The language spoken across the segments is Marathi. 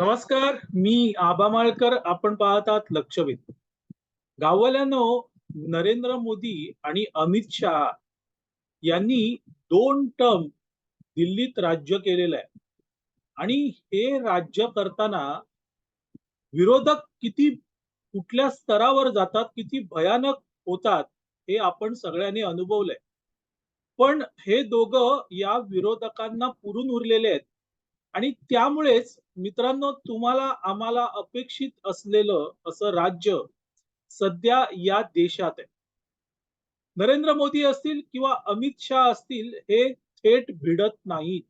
नमस्कार मी आबा माळकर. आपण पाहतात लक्षवेध. गाववाल्यानो नरेंद्र मोदी आणि अमित शहा यांनी दोन टर्म दिल्लीत राज्य केलेलं आहे. आणि हे राज्य करताना विरोधक किती कुठल्या स्तरावर जातात किती भयानक होतात हे आपण सगळ्यांनी अनुभवलंय. पण हे दोघं या विरोधकांना पुरून उरलेले आहेत. आणि त्यामुळेच मित्रांनो तुम्हाला आम्हाला अपेक्षित असलेलं असं राज्य सध्या या देशात आहे. नरेंद्र मोदी असतील किंवा अमित शहा असतील हे थेट भिडत नाहीत.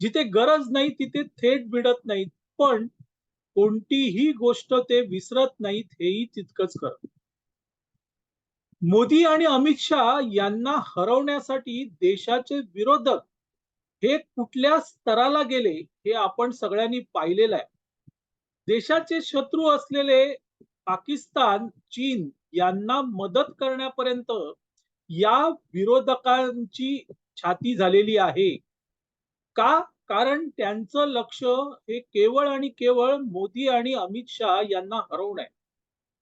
जिथे गरज नाही तिथे थेट भिडत नाहीत. पण कोणतीही गोष्ट ते विसरत नाहीत हेही तितकंच करत मोदी आणि अमित शहा यांना हरवण्यासाठी देशाचे विरोधक हे कुठल्या स्तराला गेले हे आपण सगळ्यांनी पाहिलेलं आहे. देशाचे शत्रू असलेले पाकिस्तान चीन यांना मदत करण्यापर्यंत या विरोधकांची छाती झालेली आहे. का? कारण त्यांचं लक्ष हे केवळ आणि केवळ मोदी आणि अमित शहा यांना हरवणं आहे.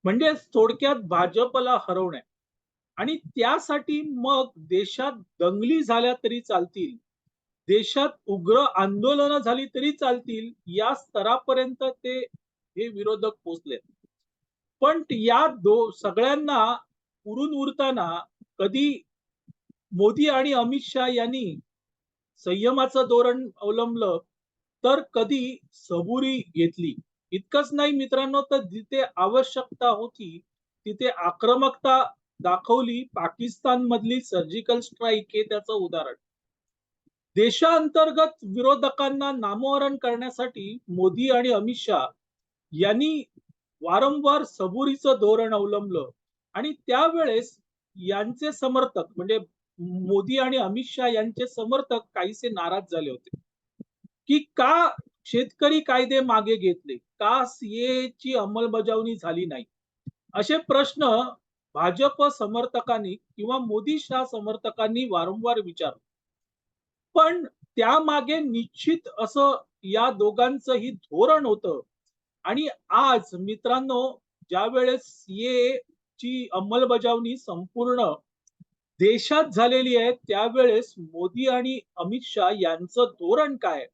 म्हणजे थोडक्यात भाजपला हरवणं आहे. आणि त्यासाठी मग देशात दंगली झाल्या तरी चालतील. देशात उग्र आंदोलन झाली तरी चालतील या स्तरापर्यंत ते हे विरोधक पोचले पण या दो सगळ्यांना उरून उरताना कधी मोदी आणि अमित शहा यांनी संयमाचं धोरण अवलंबलं तर कधी सबुरी घेतली. इतकंच नाही मित्रांनो तर जिथे आवश्यकता होती तिथे आक्रमकता दाखवली पाकिस्तान मधली सर्जिकल स्ट्राईक हे त्याचं उदाहरण. देशांतर्गत विरोधकांना नामोहरण करण्यासाठी मोदी आणि अमित शहा यांनी वारंवार सबुरीचं धोरण अवलंबलं. आणि त्यावेळेस यांचे समर्थक म्हणजे मोदी आणि अमित शहा यांचे समर्थक काहीसे नाराज झाले होते. की का शेतकरी कायदे मागे घेतले? का सीएची अंमलबजावणी झाली नाही? असे प्रश्न भाजप समर्थकांनी किंवा मोदी शहा समर्थकांनी वारंवार विचारले. पण त्यामागे निश्चित असं या दोघांचंही धोरण होतं. आणि आज मित्रांनो ज्या वेळेस सीए ची अंमलबजावणी संपूर्ण देशात झालेली आहे त्यावेळेस मोदी आणि अमित शहा यांचं धोरण काय?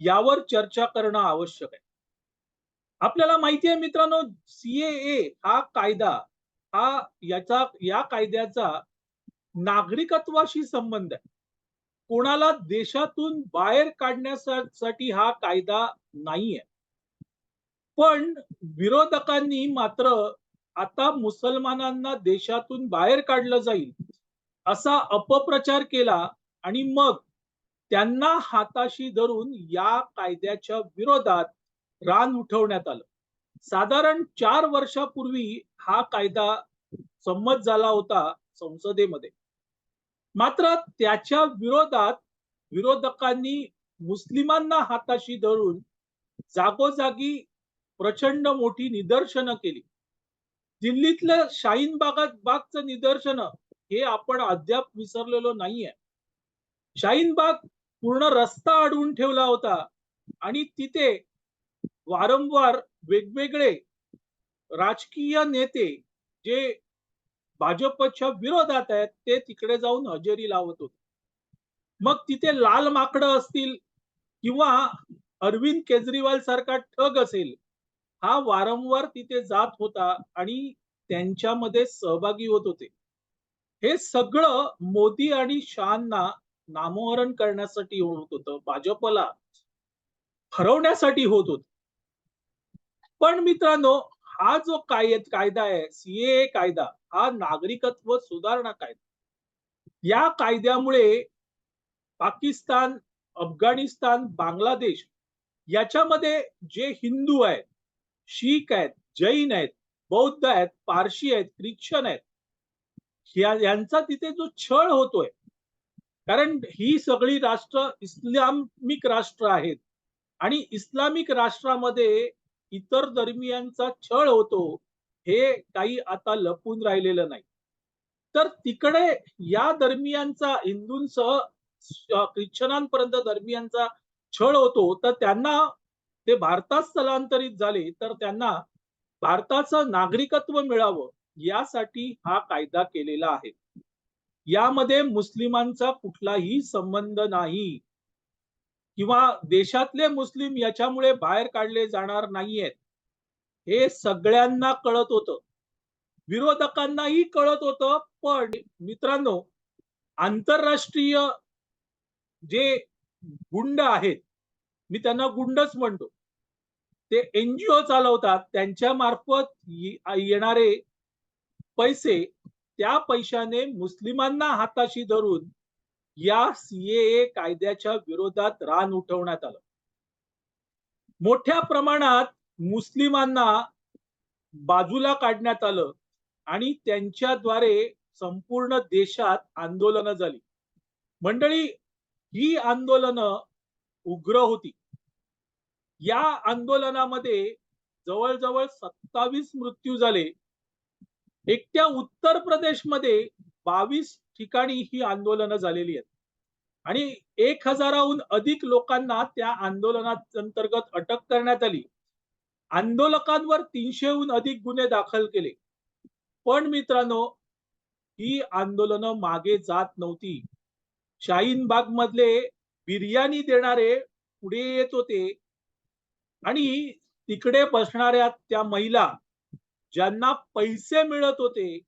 यावर चर्चा करणं आवश्यक आहे. आपल्याला माहिती आहे मित्रांनो सीएए हा कायदा हा याचा या कायद्याचा नागरिकत्वाशी संबंध आहे. कोणाला देशातून बाहेर काढण्यासाठी हा कायदा नाहीये. पण विरोधकांनी मात्र आता मुसलमानांना देशातून बाहेर काढलं जाईल असा अपप्रचार केला आणि मग त्यांना हाताशी धरून या कायद्याच्या विरोधात रान उठवण्यात आलं. साधारण चार वर्षापूर्वी हा कायदा संमत झाला होता संसदेमध्ये. मात्र त्याच्या विरोधात विरोधकांनी मुस्लिमांना हाताशी धरून जागोजागी प्रचंड मोठी निदर्शनं केली. दिल्लीतलं शाहीन बागात बागचं निदर्शन हे आपण अद्याप विसरलेलो नाहीये. शाहीन बाग पूर्ण रस्ता अडवून ठेवला होता आणि तिथे वारंवार वेगवेगळे राजकीय नेते जे भाजपच्या विरोधात आहेत ते तिकडे जाऊन हजेरी लावत होते. मग तिथे लाल माकडं असतील किंवा अरविंद केजरीवाल सारखा ठग असेल हा वारंवार तिथे जात होता आणि त्यांच्यामध्ये सहभागी होत होते. हे सगळं मोदी आणि शहांना नामोहरण करण्यासाठी होत होतं भाजपला हरवण्यासाठी होत होत. पण मित्रांनो हा जो काय कायदा आहे सीए कायदा हा नागरिकत्व सुधारणा कायदा. या कायद्यामुळे पाकिस्तान अफगाणिस्तान बांगलादेश याच्यामध्ये जे हिंदू आहेत शीख आहेत जैन आहेत बौद्ध आहेत पारशी आहेत ख्रिश्चन आहेत यांचा तिथे जो छळ होतोय कारण ही सगळी राष्ट्र इस्लामिक राष्ट्र आहेत आणि इस्लामिक राष्ट्रामध्ये इतर धर्मियांचा छळ होतो हे काही आता लपून राहिलेलं नाही. तर तिकडे या दरम्यानचा हिंदूंसह ख्रिश्चनांपर्यंत दरम्यानचा छळ होतो तर त्यांना ते भारतात स्थलांतरित झाले तर त्यांना भारताचं नागरिकत्व मिळावं यासाठी हा कायदा केलेला आहे. यामध्ये मुस्लिमांचा कुठलाही संबंध नाही. किंवा देशातले मुस्लिम याच्यामुळे बाहेर काढले जाणार नाहीयेत. हे सगळ्यांना कळत होतं. विरोधकांनाही कळत होतं पण मित्रांनो आंतरराष्ट्रीय जे गुंड आहेत मी त्यांना गुंडच म्हणतो ते एनजीओ चालवतात त्यांच्या मार्फत येणारे पैसे त्या पैशाने मुस्लिमांना हाताशी धरून या सीएए कायद्याच्या विरोधात रान उठवण्यात आलं. मोठ्या प्रमाणात मुस्लिमांना बाजूला काढण्यात आलं आणि त्यांच्याद्वारे संपूर्ण देशात आंदोलनं झाली. मंडळी ही आंदोलनं उग्र होती. या आंदोलनामध्ये जवळजवळ सत्तावीस मृत्यू झाले. एकट्या उत्तर प्रदेशमध्ये बावीस ठिकाणी ही आंदोलनं झालेली आहेत. आणि एक हजाराहून अधिक लोकांना त्या आंदोलनात अंतर्गत अटक करण्यात आली. आंदोलकांवर तीनशेहून अधिक गुन्हे दाखल केले. पण मित्रांनो ही आंदोलनं मागे जात नव्हती. शाहीन बाग मधले बिर्याणी देणारे पुढे येत होते. आणि तिकडे बसणाऱ्या त्या महिला ज्यांना पैसे मिळत होते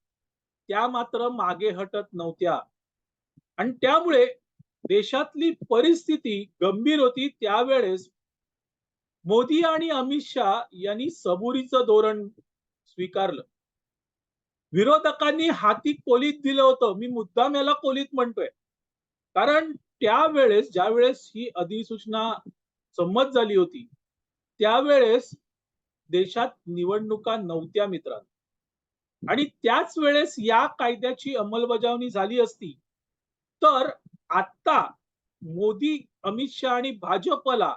त्या मात्र मागे हटत नव्हत्या. आणि त्यामुळे देशातली परिस्थिती गंभीर होती. त्यावेळेस मोदी आणि अमित शहा यांनी सबुरीचं धोरण स्वीकारलं. विरोधकांनी हाती कोलीत दिलं होतं. मी मुद्दाम याला कोलीत म्हणतोय. कारण त्यावेळेस ज्यावेळेस ही अधिसूचना संमत झाली होती त्यावेळेस देशात निवडणुका नव्हत्या मित्रांनो. आणि त्याच वेळेस या कायद्याची अंमलबजावणी झाली असती तर आता मोदी अमित शहा आणि भाजपला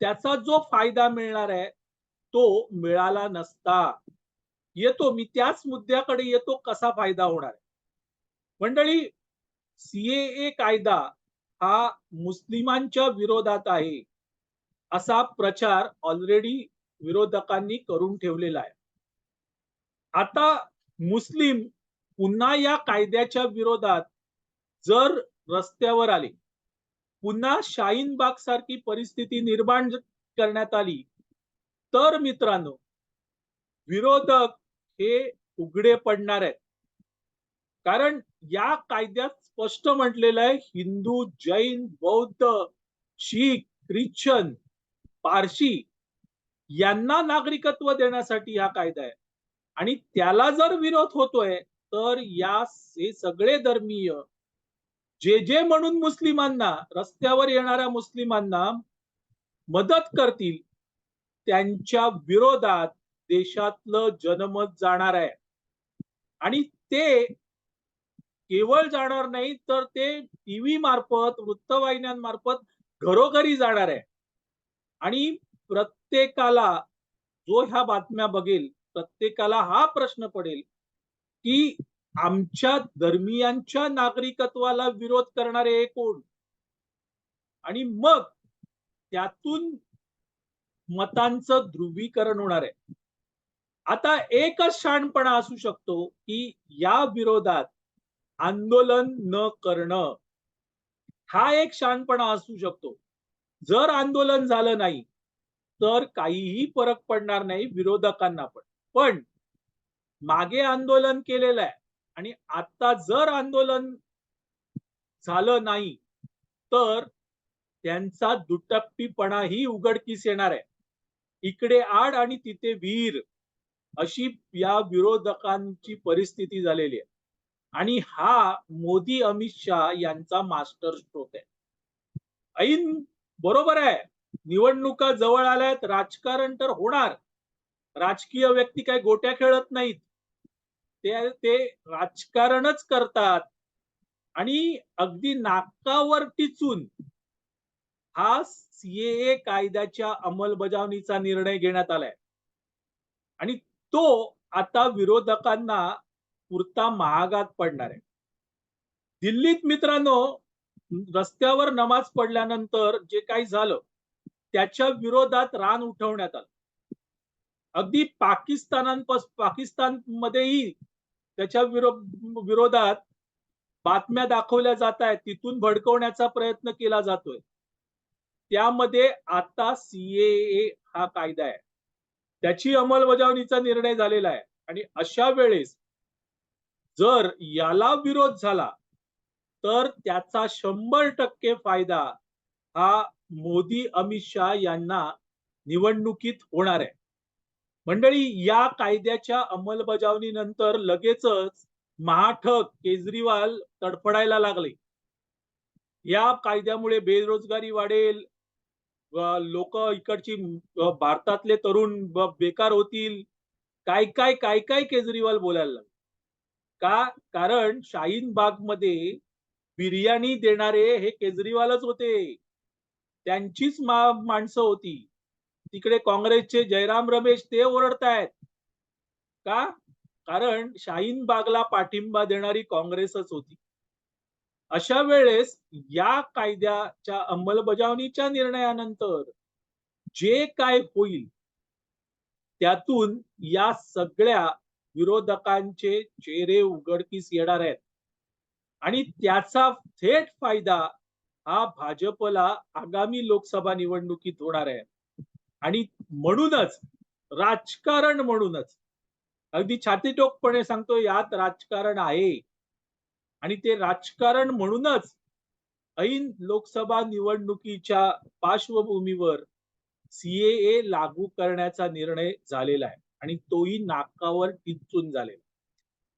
त्याचा जो फायदा मिळणार आहे तो मिळाला नसता. येतो मी त्याच मुद्द्याकडे येतो कसा फायदा होणार आहे? मंडळी सीएए कायदा हा मुस्लिमांच्या विरोधात आहे असा प्रचार ऑलरेडी विरोधकांनी करून ठेवलेला आहे. आता मुस्लिम पुन्हा या कायद्याच्या विरोधात जर रस्त्यावर आले पुन्हा शाईन बाग सारखी परिस्थिती निर्माण करण्यात आली. तर मित्रांनो विरोधक हे उघडे पडणार आहेत. कारण या कायद्यात स्पष्ट म्हटलेलं आहे हिंदू जैन बौद्ध शीख ख्रिश्चन पारशी यांना नागरिकत्व देण्यासाठी हा कायदा आहे. आणि त्याला जर विरोध होतोय तर या हे सगळे धर्मीय जे जे म्हणून मुस्लिमांना रस्त्यावर येणाऱ्या मुस्लिमांना मदत करतील त्यांच्या विरोधात देशातलं जनमत जाणार आहे. आणि ते केवळ जाणार नाही तर ते टीव्ही मार्फत वृत्तवाहिन्यांमार्फत घरोघरी जाणार आहे. आणि प्रत्येकाला जो ह्या बातम्या बघेल प्रत्येकाला हा प्रश्न पडेल की आमच्या धर्मियांच्या नागरिकत्वाला विरोध करणारे हे कोण? आणि मग त्यातून मतांचं ध्रुवीकरण होणार आहे. आता एकच शहाणपणा असू शकतो की या विरोधात आंदोलन न करणं. हा एक शहाणपणा असू शकतो. जर आंदोलन झालं नाही तर काहीही फरक पडणार नाही विरोधकांना पण. पण मागे आंदोलन केलेलं आहे. आणि आता जर आंदोलन झालं नाही तर त्यांचा दुटप्पीपणाही उघडकीस येणार आहे. इकडे आड आणि तिथे वीर अशी या विरोधकांची परिस्थिती झालेली आहे. आणि हा मोदी अमित शहा यांचा मास्टर स्ट्रोक आहे. ऐन बरोबर आहे निवडणुका जवळ आल्यात राजकारण तर होणार. राजकीय व्यक्ती काय गोट्या खेळत नाहीत. ते ते राजकारणच करतात. आणि अगदी नाकावर टिचून हा सीएए कायद्याच्या अंमलबजावणीचा निर्णय घेण्यात आलाय. आणि तो आता विरोधकांना पुरता महागात पडणार आहे. दिल्लीत मित्रांनो रस्त्यावर नमाज पडल्यानंतर जे काही झालं त्याच्या विरोधात रान उठवण्यात आलं. अगदी पाकिस्तानांपास पाकिस्तानमध्येही त्याच्या विरोधात बातम्या दाखवल्या जात आहेत. तिथून भडकवण्याचा प्रयत्न केला जातोय. त्यामध्ये आता सीएए हा कायदा आहे. त्याची अंमलबजावणीचा निर्णय झालेला आहे. आणि अशा वेळेस जर याला विरोध झाला तर त्याचा शंभर टक्के फायदा हा मोदी अमित शहा यांना निवडणुकीत होणार आहे. मंडळी या कायद्याच्या अंमलबजावणीनंतर लगेचच महाठग केजरीवाल तडफडायला लागले. या कायद्यामुळे बेरोजगारी वाढेल. लोक इकडची भारतातले तरुण बेकार होतील. काय काय काय काय केजरीवाल बोलायला लागले? का? कारण शाहीन बागमध्ये बिर्याणी देणारे हे केजरीवालच होते. त्यांचीच माणसं होती. तिकडे काँग्रेसचे जयराम रमेश ते ओरडतायत. का? कारण शाहीन बागला पाठिंबा देणारी काँग्रेसच होती. अशा वेळेस या कायद्याच्या अंमलबजावणीच्या निर्णयानंतर जे काय होईल त्यातून या सगळ्या विरोधकांचे चेहरे उघडकीस येणार आहेत. आणि त्याचा थेट फायदा हा भाजपला आगामी लोकसभा निवडणुकीत होणार आहे. आणि म्हणूनच राजकारण म्हणूनच अगदी छातीटोकपणे सांगतो यात राजकारण आहे. आणि ते राजकारण म्हणूनच ऐन लोकसभा निवडणुकीच्या पार्श्वभूमीवर सीएए लागू करण्याचा निर्णय झालेला आहे. आणि तोही नाकावर टिचून झालेला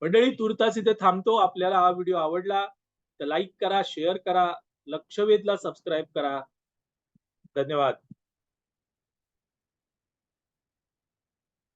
मंडळी तुर्तास इथे थांबतो. आपल्याला हा व्हिडिओ आवडला तर लाईक करा शेअर करा लक्षवेधला सबस्क्राईब करा. धन्यवाद.